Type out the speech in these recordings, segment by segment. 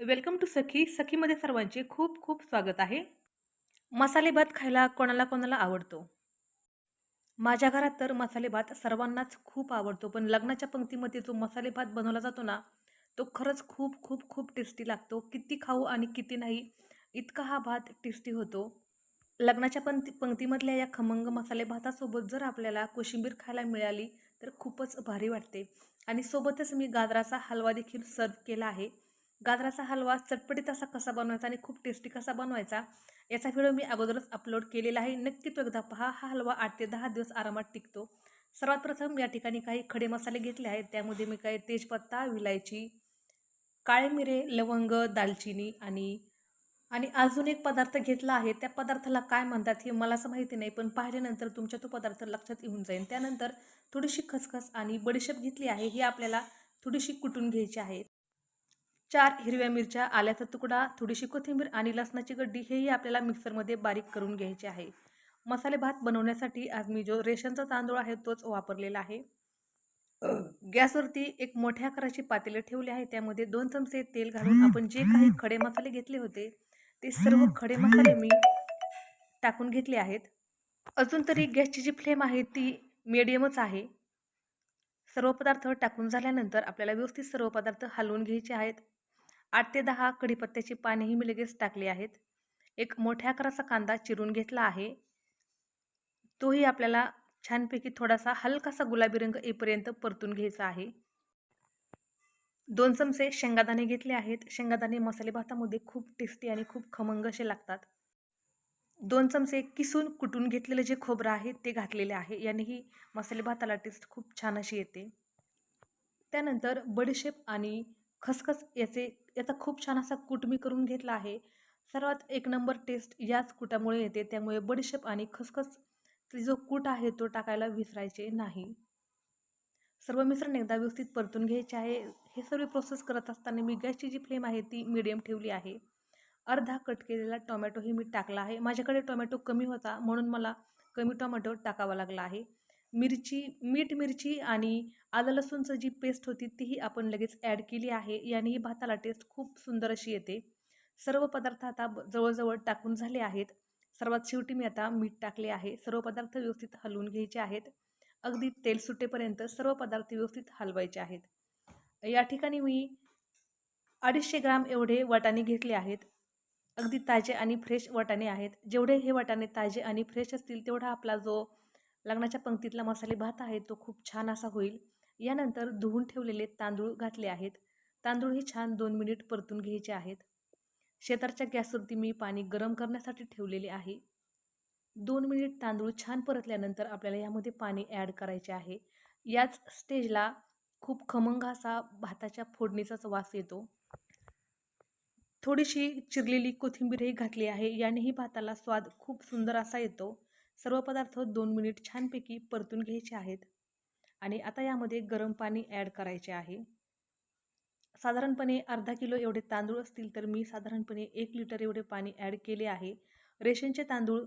Welcome to सखी. सखीमध्ये सर्वांचे खूप खूप स्वागत आहे. मसाले भात खायला कोणाला कोणाला आवडतो? माझ्या घरात तर मसाले भात सर्वांनाच खूप आवडतो. पण लग्नाच्या पंक्तीमध्ये जो मसाले भात बनवला जातो ना तो खरंच खूप खूप खूप टेस्टी लागतो. किती खाऊ आणि किती नाही इतका हा भात टेस्टी होतो. लग्नाच्या पंक्ती पंक्तीमधल्या या खमंग मसाले भातासोबत जर आपल्याला कोशिंबीर खायला मिळाली तर खूपच भारी वाटते. आणि सोबतच मी गाजराचा हलवा देखील सर्व केला आहे. गाजराचा हलवा चटपटीत असा कसा बनवायचा आणि खूप टेस्टी कसा बनवायचा याचा व्हिडिओ मी अगोदरच अपलोड केलेला आहे. नक्की तो एकदा पहा. हा हलवा आठ ते दहा दिवस आरामात टिकतो. सर्वात प्रथम या ठिकाणी काही खडे मसाले घेतले आहेत. त्यामध्ये मी काही तेजपत्ता विलायची काळे मिरे लवंग दालचिनी आणि आणि अजून एक पदार्थ घेतला आहे. त्या पदार्थाला काय म्हणतात हे मला असं माहिती नाही पण पाहिल्यानंतर तुमच्या तो पदार्थ लक्षात येऊन जाईल. त्यानंतर थोडीशी खसखस आणि बडीशेप घेतली आहे. ही आपल्याला थोडीशी कुटून घ्यायची आहे. चार हिरव्या मिरच्या आल्याचा तुकडा थोडीशी कोथिंबीर आणि लसणाची गड्डी हेही आपल्याला मिक्सरमध्ये बारीक करून घ्यायचे आहे. मसाले भात बनवण्यासाठी आज मी जो रेशनचा तांदूळ आहे तोच वापरलेला आहे. गॅसवरती एक मोठ्या आकाराची पातेले ठेवली आहे. त्यामध्ये दोन चमचे तेल घालून आपण जे काही खडे मसाले घेतले होते ते सर्व खडे मसाले मी टाकून घेतले आहेत. अजून तरी गॅसची जी फ्लेम आहे ती मिडियमच आहे. सर्व पदार्थ टाकून झाल्यानंतर आपल्याला व्यवस्थित सर्व पदार्थ हलवून घ्यायचे आहेत. आठ ते दहा कढीपत्त्याची पानेही मी लगेच टाकली आहेत. एक मोठ्या आकाराचा कांदा चिरून घेतला आहे. तोही आपल्याला छानपैकी थोडासा हलकासा गुलाबी रंग येईपर्यंत परतून घ्यायचा आहे. दोन चमचे शेंगादाणे घेतले आहेत. शेंगादाणे मसाले भातामध्ये खूप टेस्टी आणि खूप खमंग असे लागतात. दोन चमचे किसून कुटून घेतलेलं जे खोबरं आहे ते घातलेले आहे. यानेही मसाले भाताला टेस्ट खूप छान अशी येते. त्यानंतर बडीशेप आणि खसखस याचे याचा खूप छान असा कूट मी करून घेतला आहे. सर्वात एक नंबर टेस्ट याच कुटामुळे येते त्यामुळे बडीशेप आणि खसखस जो कूट आहे तो टाकायला विसरायचे नाही. सर्व मिश्रण एकदा व्यवस्थित परतून घ्यायचे आहे. हे सर्व प्रोसेस करत असताना मी गॅसची जी फ्लेम आहे ती मिडियम ठेवली आहे. अर्धा कट केलेला टोमॅटोही मी टाकला आहे. माझ्याकडे टोमॅटो कमी होता म्हणून मला कमी टोमॅटो टाकावा लागला आहे. मिरची मीठ मिरची आणि आलं लसूणचं जी पेस्ट होती तीही आपण लगेच ॲड केली आहे. यानेही भाताला टेस्ट खूप सुंदर अशी येते. सर्व पदार्थ आता जवळजवळ टाकून झाले आहेत. सर्वात शेवटी मी आता मीठ टाकले आहे. सर्व पदार्थ व्यवस्थित हलवून घ्यायचे आहेत. अगदी तेल सुटेपर्यंत सर्व पदार्थ व्यवस्थित हलवायचे आहेत. या ठिकाणी मी अडीचशे ग्राम एवढे वाटाणे घेतले आहेत. अगदी ताजे आणि फ्रेश वाटाणे आहेत. जेवढे हे वाटाणे ताजे आणि फ्रेश असतील तेवढा आपला जो लग्नाच्या पंक्तीतला मसाले भात आहे तो खूप छान असा होईल. यानंतर धुवून ठेवलेले तांदूळ घातले आहेत. तांदूळ हे छान दोन मिनिट परतून घ्यायचे आहेत. शेतारच्या गॅसवरती मी पाणी गरम करण्यासाठी ठेवलेले आहे. दोन मिनिट तांदूळ छान परतल्यानंतर आपल्याला यामध्ये पाणी ॲड करायचे आहे. याच स्टेजला खूप खमंग असा भाताच्या फोडणीचाच वास येतो. थोडीशी चिरलेली कोथिंबीरही घातली आहे. यानेही भाताला स्वाद खूप सुंदर असा येतो. सर्व पदार्थ दोन मिनिट छानपैकी परतून घ्यायचे आहेत. आणि आता यामध्ये गरम पाणी ॲड करायचे आहे. साधारणपणे अर्धा किलो एवढे तांदूळ असतील तर मी साधारणपणे एक लिटर एवढे पाणी ॲड केले आहे. रेशनचे तांदूळ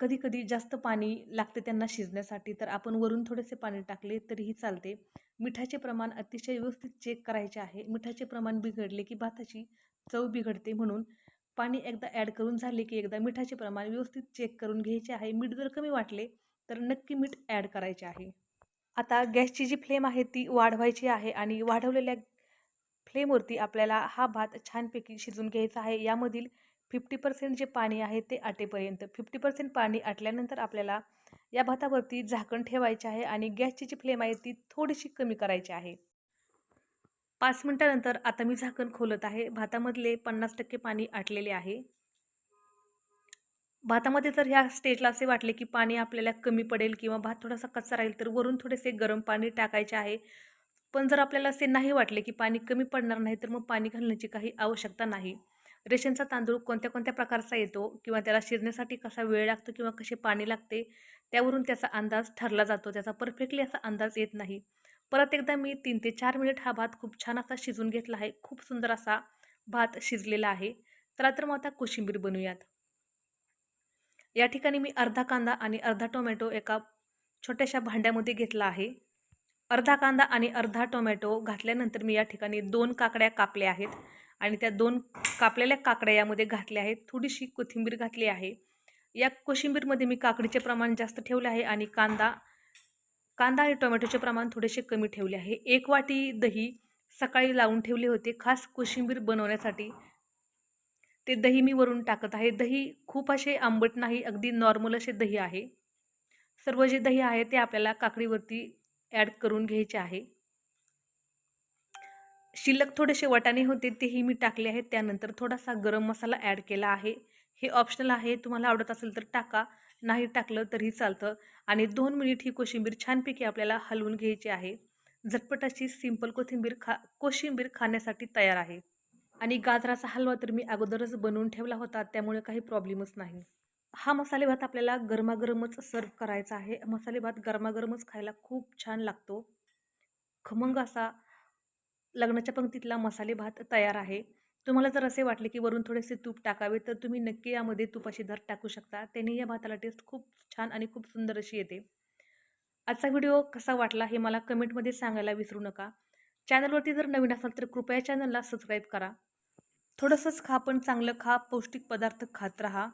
कधीकधी जास्त पाणी लागते त्यांना शिजण्यासाठी तर आपण वरून थोडेसे पाणी टाकले तरीही चालते. मिठाचे प्रमाण अतिशय व्यवस्थित चेक करायचे आहे. मिठाचे प्रमाण बिघडले की भाताची चव बिघडते म्हणून पाणी एकदा ॲड करून झाले की एकदा मिठाचे प्रमाण व्यवस्थित चेक करून घ्यायचे आहे. मीठ जर कमी वाटले तर नक्की मीठ ॲड करायचे आहे. आता गॅसची जी फ्लेम आहे ती वाढवायची आहे आणि वाढवलेल्या फ्लेमवरती आपल्याला हा भात छानपैकी शिजून घ्यायचा आहे. यामधील फिफ्टी पर्सेंट जे पाणी आहे ते आटेपर्यंत. फिफ्टी पर्सेंट पाणी आटल्यानंतर आपल्याला या भातावरती झाकण ठेवायचे आहे आणि गॅसची जी फ्लेम आहे ती थोडीशी कमी करायची आहे. पाच मिनटानंतर आता मी झाकण खोलत आहे. भातामधले पन्नास टक्के पाणी आटलेले आहे. भातामध्ये जर ह्या स्टेजला असे वाटले की पाणी आपल्याला कमी पडेल किंवा भात थोडासा कच्चा राहील तर वरून थोडेसे गरम पाणी टाकायचे आहे. पण जर आपल्याला असे नाही वाटले की पाणी कमी पडणार नाही तर मग पाणी घालण्याची काही आवश्यकता नाही. रेशनचा तांदूळ कोणत्या कोणत्या प्रकारचा येतो किंवा त्याला शिरण्यासाठी कसा वेळ लागतो किंवा कसे पाणी लागते त्यावरून त्याचा अंदाज ठरला जातो. त्याचा परफेक्टली असा अंदाज येत नाही. परत एकदा मी तीन ते चार मिनिट हा भात खूप छान असा शिजून घेतला आहे. खूप सुंदर असा भात शिजलेला आहे. चला तर मग आता कोशिंबीर बनवूयात. या ठिकाणी मी अर्धा कांदा आणि अर्धा टोमॅटो एका छोट्याशा भांड्यामध्ये घेतला आहे. अर्धा कांदा आणि अर्धा टोमॅटो घातल्यानंतर मी या ठिकाणी दोन काकड्या कापल्या आहेत. आणि त्या दोन कापलेल्या काकड्या यामध्ये घातल्या आहेत. थोडीशी कोथिंबीर घातली आहे. या कोशिंबीरमध्ये मी काकडीचे प्रमाण जास्त ठेवले आहे आणि कांदा कांदा आणि टोमॅटोचे प्रमाण थोडेसे कमी ठेवले आहे. एक वाटी दही सकाळी लावून ठेवले होते. खास कोशिंबीर बनवण्यासाठी ते दही मी वरून टाकत आहे. दही खूप असे आंबट नाही अगदी नॉर्मल असे दही आहे. सर्व जे दही आहे ते आपल्याला काकडीवरती ॲड करून घ्यायचे आहे. शिल्लक थोडेसे वाटाणे होते तेही मी टाकले आहेत. त्यानंतर थोडासा गरम मसाला ॲड केला आहे. हे ऑप्शनल आहे. तुम्हाला आवडत असेल तर टाका. नाही टाकलं तरीही चालतं. आणि दोन मिनिट ही कोशिंबीर छानपैकी आपल्याला हलवून घ्यायची आहे. झटपट अशी सिंपल कोथिंबीर खा कोशिंबीर खाण्यासाठी तयार आहे. आणि गाजराचा हलवा तर मी अगोदरच बनवून ठेवला होता त्यामुळे काही प्रॉब्लेमच नाही. हा मसाले भात आपल्याला गरमागरमच सर्व करायचा आहे. मसाले भात गरमागरमच खायला खूप छान लागतो. खमंग असा लग्नाच्या पंक्तीतला मसाले भात तयार आहे. तुम्हाला जर असे वाटले की वरून थोडेसे तूप टाकावे तर तुम्ही नक्की यामध्ये तुपाची धर टाकू शकता. त्याने या भाताला टेस्ट खूप छान आणि खूप सुंदर अशी येते. आजचा व्हिडिओ कसा वाटला हे मला कमेंटमध्ये सांगायला विसरू नका. चॅनलवरती जर नवीन असाल तर कृपया चॅनलला सबस्क्राईब करा. थोडंसंच खा पण चांगलं खा पौष्टिक पदार्थ खात राहा.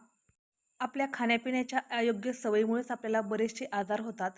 आपल्या खाण्यापिण्याच्या अयोग्य सवयीमुळेच आपल्याला बरेचसे आजार होतात.